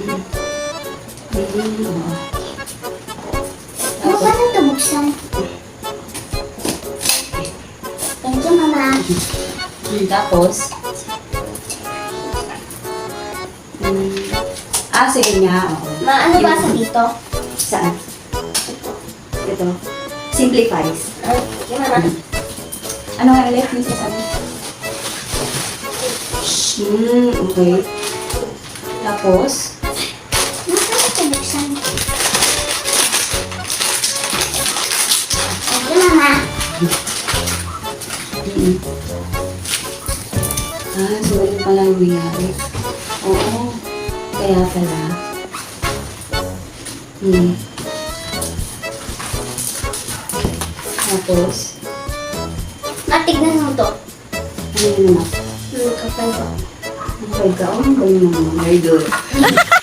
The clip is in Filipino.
Ano ba nang tabuksan? Thank you, Mama. Tapos, ah, sige nga, oo. Ma, ano ba sa dito? Saan? Ito. Simplifies. Ay, yung Mama. Ano nga ulit yung sasabi? Hmm, okay. Tapos, Mama. mm. Ah, so ano pala yung nangyari? Oo. Kaya pala. Hmm. Tapos, Matignan mo to. ano yun naman? Hmm, kapal ko. Oh, ang galing naman. Very good.